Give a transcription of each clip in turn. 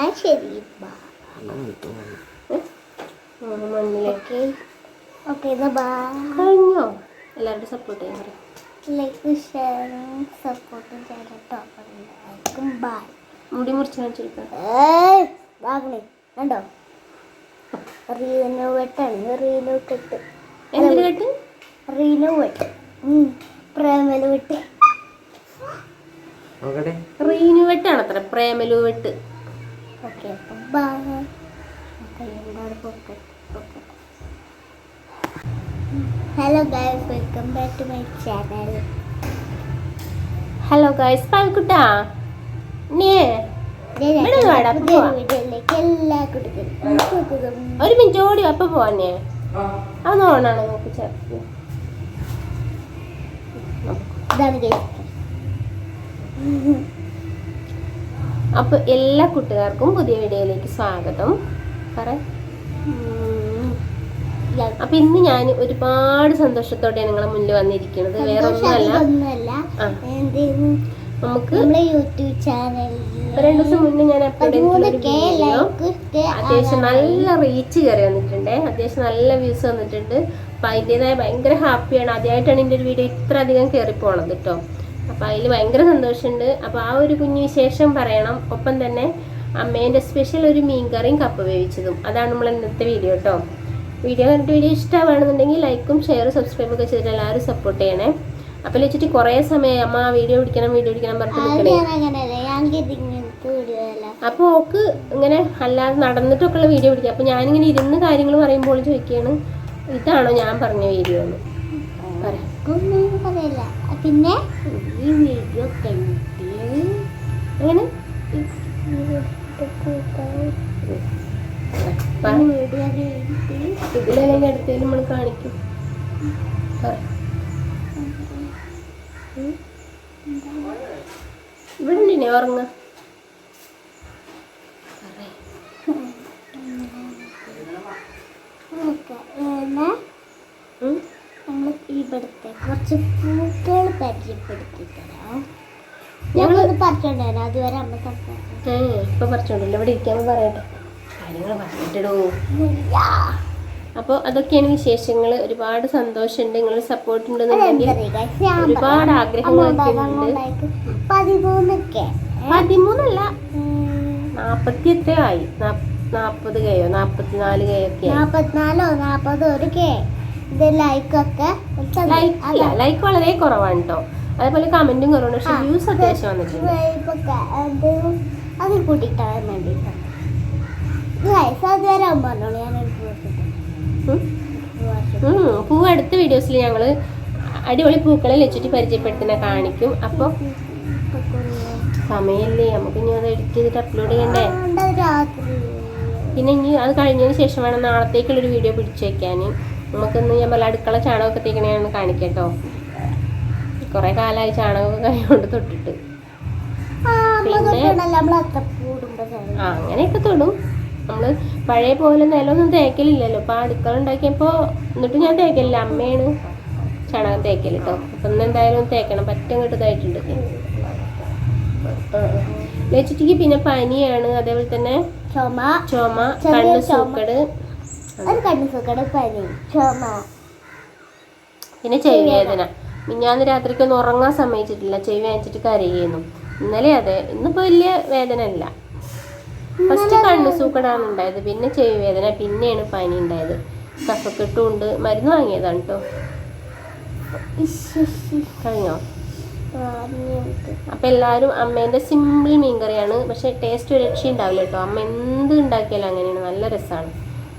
എന്നാ ശരി ബൈ മണ്ണിലേക്ക്. Okay bye. കഴിഞ്ഞോ? എല്ലാവരുടെ സപ്പോർട്ട് ചെയ്യാൻ പറയും. ലൈക്ക് ഷെയറും സപ്പോർട്ടും ചെയ്യട്ടോ എല്ലാവർക്കും ബൈ മുടി മുറിച്ച് കാണിച്ചെടുക്കാം കണ്ടോ? റീനോ വെട്ടാണ്. റീനോ കെട്ട്. എന്തിനു കേട്ട്? റീനോ വെട്ട്. ഉം, പ്രേമല വെട്ട്. നോക്കട്ടെ റീനു വെട്ടാണ് അത്ര. പ്രേമലു വെട്ട്. ഓക്കെ അപ്പം ബൈ എന്താണ് pocket pocket hello guys welcome back to my channel hello guys പാൽക്കുട്ടാ നീ ഒരു മിനിറ്റ് ഓടി അപ്പൊ പോവാനേ അതൊന്ന് ഓണാണ് നോക്ക് ചേർത്ത് ഇതാണ് ഗൈസ് അപ്പൊ എല്ലാ കൂട്ടുകാർക്കും പുതിയ വീഡിയോയിലേക്ക് സ്വാഗതം. പറ. അപ്പൊ ഇന്ന് ഞാൻ ഒരുപാട് സന്തോഷത്തോടെ നിങ്ങളെ മുന്നിൽ വന്നിരിക്കുന്നത്. വേറെ ഒന്നുമല്ല. നമുക്ക് യൂട്യൂബ് ചാനൽ രണ്ടു ദിവസം മുന്നേ ഞാൻ അത്യാവശ്യം നല്ല റീച്ച് കയറി വന്നിട്ടുണ്ട്. അത്യാവശ്യം നല്ല വ്യൂസ് വന്നിട്ടുണ്ട്. അപ്പൊ അതിന്റെതായ ഭയങ്കര ഹാപ്പിയാണ് ആദ്യമായിട്ടാണ് എന്റെ ഒരു വീഡിയോ ഇത്ര അധികം കയറി പോണത് കേട്ടോ അപ്പൊ അതിൽ ഭയങ്കര സന്തോഷമുണ്ട്. അപ്പോൾ ആ ഒരു കുഞ്ഞു വിശേഷം പറയണം. ഒപ്പം തന്നെ അമ്മേന്റെ സ്പെഷ്യൽ ഒരു മീൻ മീൻകറിയും കപ്പ വേവിച്ചതും. അതാണ് നമ്മൾ ഇന്നത്തെ വീഡിയോ കേട്ടോ വീഡിയോ കണ്ടിട്ട് വീഡിയോ ഇഷ്ടമാണെന്നുണ്ടെങ്കിൽ ലൈക്കും ഷെയറും സബ്സ്ക്രൈബും ഒക്കെ ചെയ്തിട്ട് എല്ലാവരും സപ്പോർട്ട് ചെയ്യണേ. അപ്പോൾ വെച്ചിട്ട് കുറേ സമയം അമ്മ വീഡിയോ പിടിക്കണം വീഡിയോ പിടിക്കണം പറഞ്ഞിട്ട് അപ്പോൾ ഓക്ക് ഇങ്ങനെ അല്ലാതെ നടന്നിട്ടൊക്കെ ഉള്ള വീഡിയോ പിടിക്കുക അപ്പോൾ ഞാനിങ്ങനെ ഇരുന്ന് കാര്യങ്ങൾ പറയുമ്പോൾ ചോദിക്കുകയാണ് ഇതാണോ ഞാൻ പറഞ്ഞ വീഡിയോ എന്ന് പറയാം പിന്നെ? ഈ വീഡിയോ കണ്ടിട്ട് അങ്ങനെ ഇതിലല്ലെങ്കിൽ അടുത്തേലും നമ്മൾ കാണിക്കും. ഇവിടെ ഉണ്ടിനെ ഉറങ്ങ Okay, and ഉം. ഇവിടുത്തെ കുറച്ച് പൂക്കൾ പരിചയപ്പെടുത്തി തരാം. ഞങ്ങളത് പറഞ്ഞിട്ടുണ്ടായിരുന്നു അതുവരെ അമ്മ ഇപ്പൊ പറിച്ചോണ്ടല്ലോ. ഇവിടെ ഇരിക്കാന്ന് പറയട്ടെ. കാര്യങ്ങൾ പറഞ്ഞിട്ടിടൂ. അപ്പോൾ അതൊക്കെയാണ് വിശേഷങ്ങൾ ഒരുപാട് സന്തോഷമുണ്ട്. നിങ്ങളുടെ സപ്പോർട്ട് ഉണ്ടെന്നുണ്ടെങ്കിൽ ഒരുപാട് ആഗ്രഹങ്ങളൊക്കെ ഉണ്ട്. പതിമൂന്നൊക്കെ. പതിമൂന്നല്ല. നാപ്പത്തി എത്രയോ ആയി. നാപ്പത് കയോ? നാപ്പത്തിനാല് കയോ ഒക്കെ നാപ്പത്തിനാലോ? നാപ്പത് ഒരു കെ? ഇത് ലൈക്കൊക്കെ ലൈക്ക് ലൈക്ക് വളരെ കുറവാണ് കേട്ടോ അതേപോലെ കമന്റും കുറവാണ് പക്ഷെ വ്യൂസ് അത്യാവശ്യം വന്നിട്ടുണ്ട്. അത് വേണ്ടിട്ട് പൂവ് അടുത്ത വീഡിയോസിൽ ഞങ്ങൾ അടിപൊളി പൂക്കളെ വെച്ചിട്ട് പരിചയപ്പെടുത്തുന്ന കാണിക്കും. അപ്പോൾ സമയമില്ലേ നമുക്ക് ഇനി അത് എഡിറ്റ് ചെയ്തിട്ട് അപ്ലോഡ് ചെയ്യണ്ടേ? പിന്നെ ഇനി അത് കഴിഞ്ഞതിന് ശേഷം വേണം നാളത്തേക്കുള്ളൊരു വീഡിയോ പിടിച്ചു വെക്കാൻ നമുക്കിന്ന് ഞാൻ പല അടുക്കള ചാണകമൊക്കെ തേക്കണെയാണ് കാണിക്കട്ടോ. കേട്ടോ കുറേ കാലമായി ചാണകമൊക്കെ കൈകൊണ്ട് തൊട്ടിട്ട്. ആ, പിന്നെ- അങ്ങനെയൊക്കെ തൊടും. നമ്മൾ പഴയ പോലെ നിലമൊന്നും തേക്കലില്ലല്ലോ. അപ്പോൾ അടുക്കള ഉണ്ടാക്കിയപ്പോൾ എന്നിട്ട് ഞാൻ തേക്കലില്ല. അമ്മയാണ് ചാണകം തേക്കൽ കേട്ടോ അപ്പം ഇന്ന് എന്തായാലും തേക്കണം. പറ്റം കിട്ടതായിട്ടുണ്ട് ലച്ചിട്ടിക്ക് പിന്നെ പനിയാണ്. അതേപോലെ തന്നെ ചുമ. ചുമ കണ്ണ്. സൂക്കട്. ഒരു പനി ചുമ. പിന്നെ ചെവി വേദന. മിഞ്ഞാന്ന് രാത്രിക്കൊന്നും ഉറങ്ങാൻ സമ്മതിച്ചിട്ടില്ല. ചെവി വാങ്ങിച്ചിട്ട് കരയുന്നു. ഇന്നലെ അതെ. ഇന്നിപ്പോൾ വലിയ വേദന ഇല്ല ഫസ്റ്റ് കണ്ണു സൂക്കടാണ് ഉണ്ടായത്. പിന്നെ ചെവി വേദന. പിന്നെയാണ് പനി ഉണ്ടായത്. കഫക്കെട്ടും ഉണ്ട്. മരുന്ന് വാങ്ങിയതാണ് കേട്ടോ. കഴിഞ്ഞോ? അപ്പൊ എല്ലാവരും അമ്മേന്റെ സിമ്പിൾ മീൻകറിയാണ്. പക്ഷേ ടേസ്റ്റ് ഒരു രക്ഷ ഉണ്ടാവില്ല കേട്ടോ അമ്മ എന്ത് ഉണ്ടാക്കിയാലും അങ്ങനെയാണ്. നല്ല രസമാണ്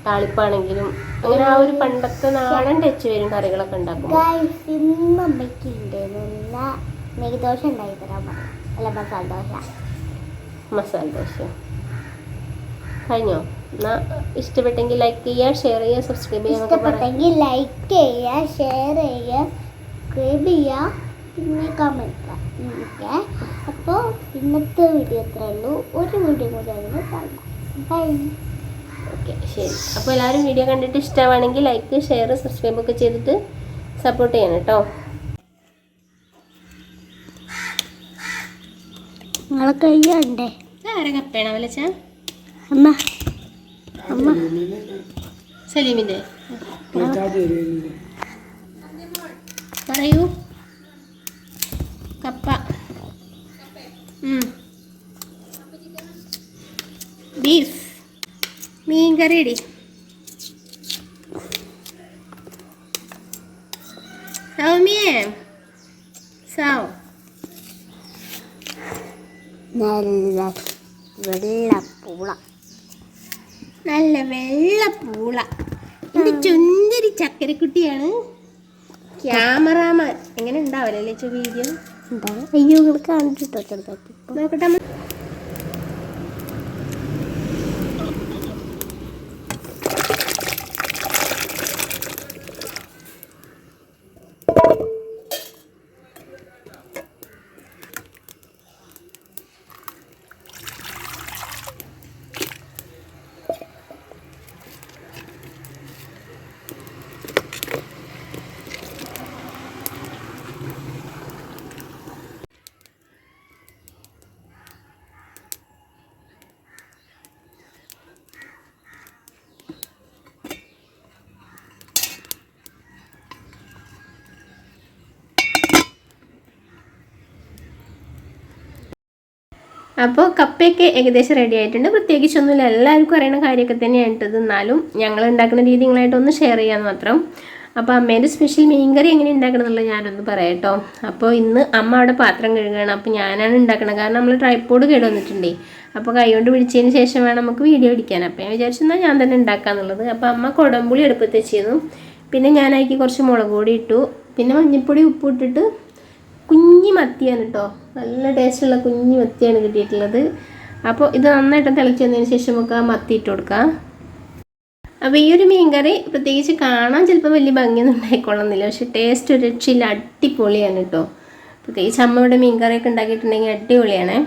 താളിപ്പാണെങ്കിലും അങ്ങനെ ആ ഒരു പണ്ടത്തെ നാടൻ ടച്ച് വരും കറികളൊക്കെ ഉണ്ടാക്കും Guys, ഇന്ന് അമ്മയ്ക്ക് നല്ല നെയ്ദോശ ഉണ്ടാക്കി തരാൻ പറഞ്ഞു. അല്ല മസാല ദോശ. മസാല ദോശ. കഴിഞ്ഞോ? എന്നാ ഇഷ്ടപ്പെട്ടെങ്കിൽ ലൈക്ക് ചെയ്യുക ഷെയർ ചെയ്യുക സബ്സ്ക്രൈബ് ചെയ്യുക ഇഷ്ടപ്പെട്ടെങ്കിൽ ലൈക്ക് ചെയ്യുക ഷെയർ ചെയ്യുക സബ്സ്ക്രൈബ് ചെയ്യുക പിന്നെ കമന്റ് ഓക്കെ? അപ്പോൾ ഇന്നത്തെ വീഡിയോ ഇത്രേ ഉള്ളൂ. ഒരു വീഡിയോ കൂടി കാണാം ബൈ ശരി. അപ്പോൾ എല്ലാവരും വീഡിയോ കണ്ടിട്ട് ഇഷ്ടമാണെങ്കിൽ ലൈക്ക് ഷെയർ സബ്സ്ക്രൈബ് ഒക്കെ ചെയ്തിട്ട് സപ്പോർട്ട് ചെയ്യണം കേട്ടോ. നിങ്ങളെ കഴിയണ്ടേ ആരെ കപ്പയാണ് വിളിച്ച അമ്മ. അമ്മ. സലീമിന്റെ പറയൂ. കപ്പ. കറി ഇടി സൗമ്യേ സൗ. നല്ല വെള്ളപ്പൂള നല്ല വെള്ള പൂള. ഇത് ചുന്ദരി ചക്കരക്കുട്ടിയാണ്. ക്യാമറാമാൻ. എങ്ങനെ ഉണ്ടാവല്ലേ ചോ വീഡിയോ അയ്യോ നിങ്ങൾ കണ്ടിട്ടോ ചെറുതാക്കി നോക്കട്ടെ അപ്പോൾ കപ്പയൊക്കെ ഏകദേശം റെഡി ആയിട്ടുണ്ട്. പ്രത്യേകിച്ചൊന്നുമില്ല. എല്ലാവർക്കും അറിയുന്ന കാര്യമൊക്കെ തന്നെയാണ് ഇട്ടത് എന്നാലും ഞങ്ങൾ ഉണ്ടാക്കുന്ന രീതി നിങ്ങളായിട്ട് ഒന്ന് ഷെയർ ചെയ്യാൻ മാത്രം. അപ്പോൾ അമ്മേന്റെ സ്പെഷ്യൽ മീൻ കറി എങ്ങനെ ഉണ്ടാക്കണം എന്നുള്ളത് ഞാനൊന്ന് പറയാം കേട്ടോ. അപ്പോൾ ഇന്ന് അമ്മ അവിടെ പാത്രം കഴുകുകയാണ്. അപ്പോൾ ഞാനാണ് ഉണ്ടാക്കണത്. കാരണം നമ്മൾ ട്രൈപ്പോഡ് കേട് വന്നിട്ടുണ്ടേ. അപ്പോൾ കൈകൊണ്ട് പിടിച്ചതിന് ശേഷം വേണം നമുക്ക് വീഡിയോ പിടിക്കാൻ അപ്പോൾ ഞാൻ വിചാരിച്ചെന്നാൽ ഞാൻ തന്നെ ഉണ്ടാക്കാന്നുള്ളത് അപ്പോൾ അമ്മ കുടംപുളി അടുപ്പത്ത് വെച്ചിരുന്നു. പിന്നെ ഞാനാക്കി കുറച്ച് മുളക് പൊടി ഇട്ടു. പിന്നെ മഞ്ഞൾപ്പൊടി ഉപ്പ് ഇട്ടിട്ട് കുഞ്ഞി മത്തിയാണ് കേട്ടോ നല്ല ടേസ്റ്റുള്ള കുഞ്ഞി മത്തിയാണ് കിട്ടിയിട്ടുള്ളത്. അപ്പോൾ ഇത് നന്നായിട്ട് തിളച്ച് വന്നതിന് ശേഷം നമുക്ക് ആ മത്തി ഇട്ട് കൊടുക്കാം. അപ്പോൾ ഈ ഒരു മീൻകറി പ്രത്യേകിച്ച് കാണാൻ ചിലപ്പോൾ വലിയ ഭംഗിയൊന്നും ഉണ്ടായിക്കൊള്ളുന്നില്ല പക്ഷെ ടേസ്റ്റ് ഒരു രക്ഷയില്ല. അടിപൊളിയാണ് കേട്ടോ പ്രത്യേകിച്ച് അമ്മയുടെ മീൻകറിയൊക്കെ ഉണ്ടാക്കിയിട്ടുണ്ടെങ്കിൽ അടിപൊളിയാണ്.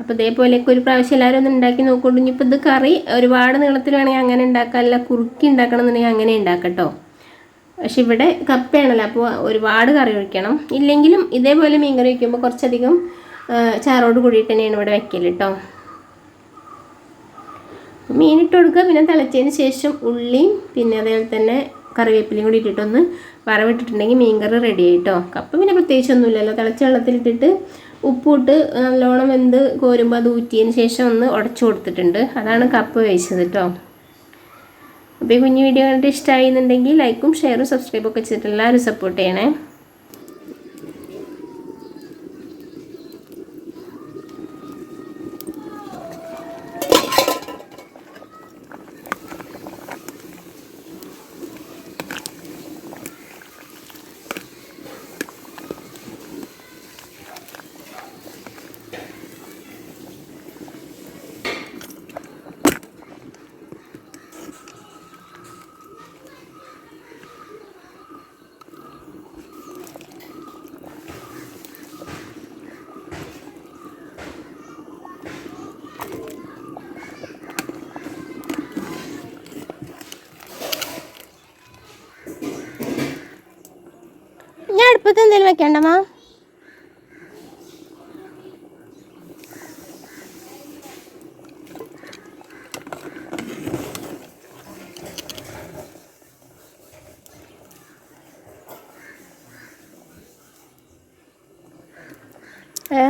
അപ്പോൾ ഇതേപോലെയൊക്കെ ഒരു പ്രാവശ്യം എല്ലാവരും ഒന്ന് ഉണ്ടാക്കി നോക്കൊണ്ട് ഇനിയിപ്പോൾ ഇത് കറി ഒരുപാട് നീളത്തിൽ വേണമെങ്കിൽ അങ്ങനെ ഉണ്ടാക്കാം. അല്ല കുറുക്കി ഉണ്ടാക്കണം എന്നുണ്ടെങ്കിൽ അങ്ങനെ ഉണ്ടാക്കട്ടോ പക്ഷെ ഇവിടെ കപ്പയാണല്ലോ അപ്പോൾ ഒരുപാട് കറി ഒഴിക്കണം. ഇല്ലെങ്കിലും ഇതേപോലെ മീൻ കറി വയ്ക്കുമ്പോൾ കുറച്ചധികം ചാറോട് കൂടിയിട്ട് തന്നെയാണ് ഇവിടെ വെക്കൽ കേട്ടോ മീനിട്ട് കൊടുക്കുക പിന്നെ തിളച്ചതിന് ശേഷം ഉള്ളിയും പിന്നെ അതേപോലെ തന്നെ കറിവേപ്പിലയും കൂടി ഇട്ടിട്ടൊന്ന് വറവിട്ടിട്ടുണ്ടെങ്കിൽ മീൻ കറി റെഡി ആയിട്ടോ കപ്പ പിന്നെ പ്രത്യേകിച്ചൊന്നുമില്ലല്ലോ തിളച്ച വെള്ളത്തിലിട്ടിട്ട് ഉപ്പിട്ട് നല്ലോണം വെന്ത് കോരുമ്പോൾ അത് ഊറ്റിയതിന് ശേഷം ഒന്ന് ഉടച്ചു കൊടുത്തിട്ടുണ്ട്. അതാണ് കപ്പ് വേവിച്ചത് കേട്ടോ അപ്പോൾ ഈ കുഞ്ഞു വീഡിയോ കണ്ടിട്ട് ഇഷ്ടമായി ലൈക്കും ഷെയറും സബ്സ്ക്രൈബും ഒക്കെ ചെയ്തിട്ട് എല്ലാവരും സപ്പോർട്ട് ചെയ്യണേ. എന്തേലും എന്തെങ്കിലും വെക്കണ്ടമാ ഏ?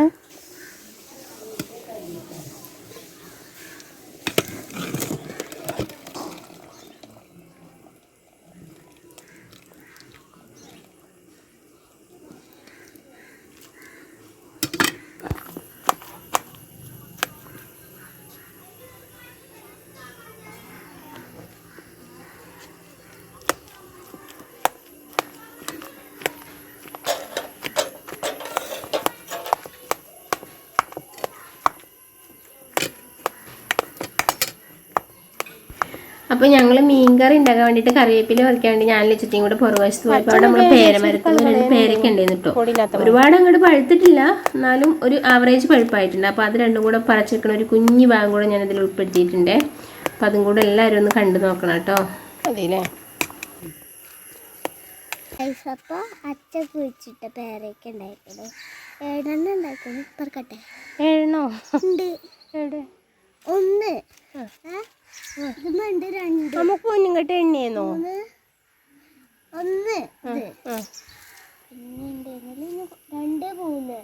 അപ്പോൾ ഞങ്ങൾ മീൻകറി ഉണ്ടാക്കാൻ വേണ്ടിയിട്ട് കറിവേപ്പില പറിക്കാൻ വേണ്ടി ഞാൻ ചുറ്റിയും കൂടെ പുറകുവശത്ത് പോയപ്പോൾ അവിടെ നമ്മൾ പേരമരത്തിൽ രണ്ട് പേരൊക്കെ ഉണ്ടായിരുന്നു കേട്ടോ ഒരുപാട് അങ്ങോട്ട് പഴുത്തിട്ടില്ല. എന്നാലും ഒരു ആവറേജ് പഴുപ്പായിട്ടുണ്ട്. അപ്പോൾ അത് രണ്ടും കൂടെ പറിച്ചെടുക്കണ ഒരു കുഞ്ഞു ഭാഗം കൂടെ ഞാൻ ഇതിൽ ഉൾപ്പെടുത്തിയിട്ടുണ്ട്. അപ്പം അതും കൂടെ എല്ലാവരും ഒന്ന് കണ്ടു നോക്കണം കേട്ടോ അതില്ലേ അപ്പോൾ അച്ഛൻ കുഴിച്ചിട്ട പേരൊക്കെ ഉണ്ടായിട്ടുണ്ട്. ഏഴെണ്ണം പറക്കട്ടെ. ഉണ്ട്. ഒന്ന്. നമുക്ക് പൊന്നുങ്കട്ട് എണ്ണയെന്നോ? ഒന്ന്. രണ്ട് മൂന്ന്.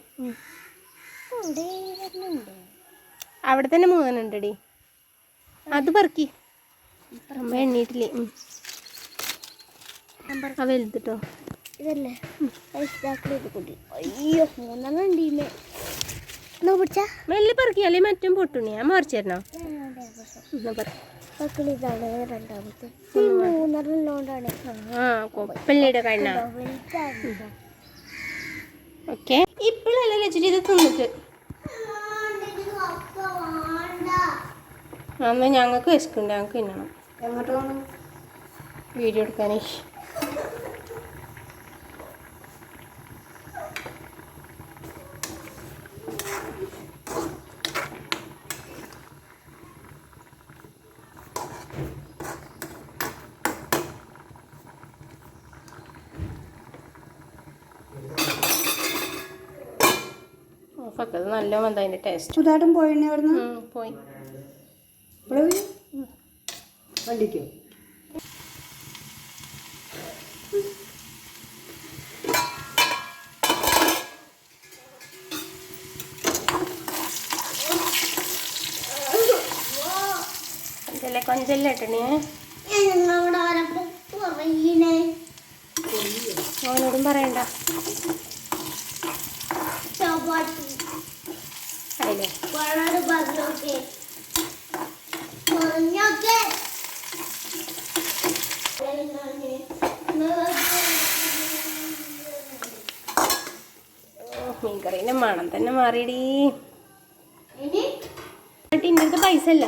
അവിടെ തന്നെ മൂന്നെണ്ണുണ്ടടി. അത് പറക്കി. അമ്മ എണ്ണീട്ടില്ലേ? ആ വലുതിട്ടോ. ഇതല്ലേ? അയ്യോ മൂന്നെണ്ണം ഉണ്ട് മെല്ലെ പറക്കിയാലേ മറ്റും പൊട്ടുണി ഞാൻ മറിച്ചു ഇതാണ് രണ്ടാമത്തെ. ആ കൊപ്പല്ലിയുടെ കണ്ണ. വലുതാണ് ഓക്കെ. ഇപ്പോഴല്ലേ ലച്ചിട്ട് ഇത് തിന്നിട്ട്? ഞങ്ങൾക്ക് വിശക്കുണ്ട് ഞങ്ങൾക്ക് തിന്നണം. വീഡിയോ എടുക്കാനേ. ഓഫാക്കത് നല്ല വന്ന അതിന്റെ ടേസ്റ്റ് സുധാട്ടൻ പോയിനെ അവിടുന്ന്? പോയി. ഇവിടെ വണ്ടിക്കോ? കൊഞ്ചല്ലേ കൊഞ്ചല്ലേ അവനോടും പറയണ്ട. ചപ്പാത്തി. അതിലെ വളരെ പറഞ്ഞോക്കെ പറഞ്ഞോക്കെ മീൻകറീന്റെ മണം തന്നെ മാറിയടി. എന്നിട്ട് ഇന്നത്തെ പൈസ അല്ല